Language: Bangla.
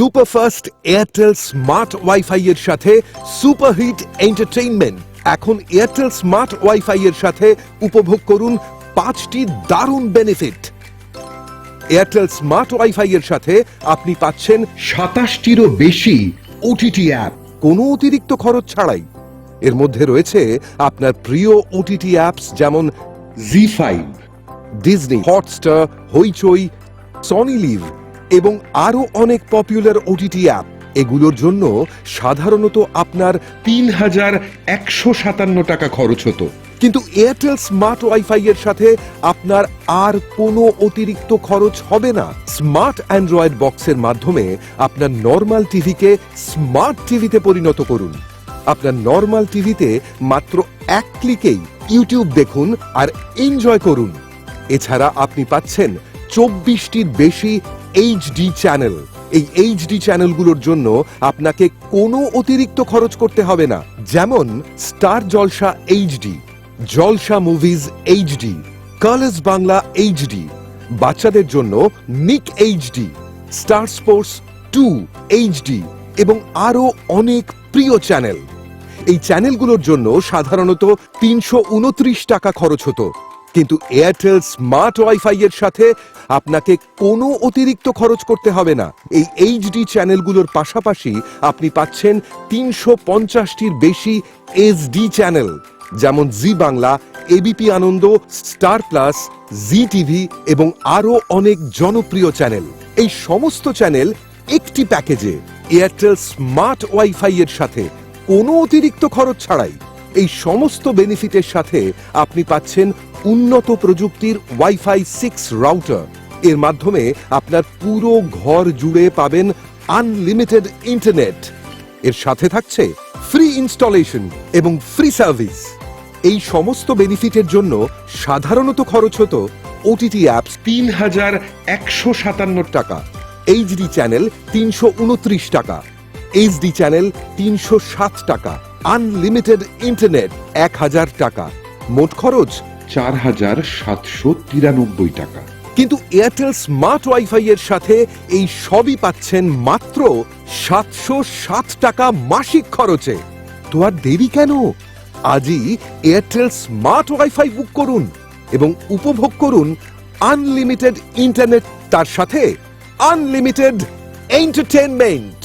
সুপারফাস্ট এয়ারটেল স্মার্ট ওয়াইফাই এর সাথে সুপারহিট এন্টারটেইনমেন্ট এখন এয়ারটেল স্মার্ট ওয়াইফাই এর সাথে উপভোগ করুন পাঁচটি দারুণ বেনিফিট এয়ারটেল স্মার্ট ওয়াইফাই এর সাথে আপনি পাচ্ছেন সাতাশটিরও বেশি ওটিটি অ্যাপ কোনো অতিরিক্ত খরচ ছাড়াই। এর মধ্যে রয়েছে আপনার প্রিয় ওটিটি অ্যাপস যেমন Zee five Disney Hotstar Hoichoi Sony Liv এবং আরও অনেক পপুলার ওটিটি অ্যাপ এগুলোর জন্য সাধারণত আপনার তিন হাজার একশো সাতান্ন টাকা খরচ হতো। কিন্তু এয়ারটেল স্মার্ট ওয়াইফাই এর সাথে আপনার আর কোনো অতিরিক্ত খরচ হবে না। স্মার্ট অ্যান্ড্রয়েড বক্সের মাধ্যমে আপনার নর্মাল টিভিকে স্মার্ট টিভিতে পরিণত করুন। আপনার নর্মাল টিভিতে মাত্র এক ক্লিকেই ইউটিউব দেখুন আর এনজয় করুন। এছাড়া আপনি পাচ্ছেন চব্বিশটির বেশি এইচডি চ্যানেল এই এইচডি চ্যানেলগুলোর জন্য আপনাকে কোনো অতিরিক্ত খরচ করতে হবে না। যেমন Star Jalsha HD Jalsha Movies HD Colors Bangla HD বাচ্চাদের জন্য Nick HD Star Sports two HD এবং আরও অনেক প্রিয় চ্যানেল এই চ্যানেলগুলোর জন্য সাধারণত তিনশো উনত্রিশ টাকা খরচ হতো। কিন্তু এয়ারটেল স্মার্ট ওয়াইফাই এর সাথে আপনাকে কোনো অতিরিক্ত খরচ করতে হবে না। এই এইচডি চ্যানেলগুলোর পাশাপাশি আপনি পাচ্ছেন তিনশো পঞ্চাশটির বেশি এসডি চ্যানেল যেমন Zee Bangla ABP Ananda Star Plus Zee TV এবং আরও অনেক জনপ্রিয় চ্যানেল এই সমস্ত চ্যানেল একটি প্যাকেজে এয়ারটেল স্মার্ট ওয়াইফাই এর সাথে কোনো অতিরিক্ত খরচ ছাড়াই এই সমস্ত বেনিফিটের সাথে আপনি পাচ্ছেন উন্নত প্রযুক্তির ওয়াইফাই সিক্স রাউটার এর মাধ্যমে আপনার পুরো ঘর জুড়ে পাবেন আনলিমিটেড ইন্টারনেট এর সাথে থাকছে ফ্রি ইনস্টলেশন এবং ফ্রি সার্ভিস এই সমস্ত বেনিফিটের জন্য সাধারণত খরচ হতো ওটিটি অ্যাপস তিন হাজার একশো সাতান্ন টাকা এইচডি চ্যানেল তিনশো উনত্রিশ টাকা এইচডি চ্যানেল তিনশো সাত টাকা আনলিমিটেড ইন্টারনেট এক হাজার টাকা। মোট খরচ চার হাজার সাতশো তিরানব্বই টাকা। কিন্তু এয়ারটেল স্মার্ট ওয়াইফাই এর সাথে এই সবই পাচ্ছেন মাত্র সাতশো সাত টাকা মাসিক খরচে। তো আর দেরি কেন? আজই এয়ারটেল স্মার্ট ওয়াইফাই বুক করুন এবং উপভোগ করুন আনলিমিটেড ইন্টারনেট তার সাথে আনলিমিটেড এন্টারটেনমেন্ট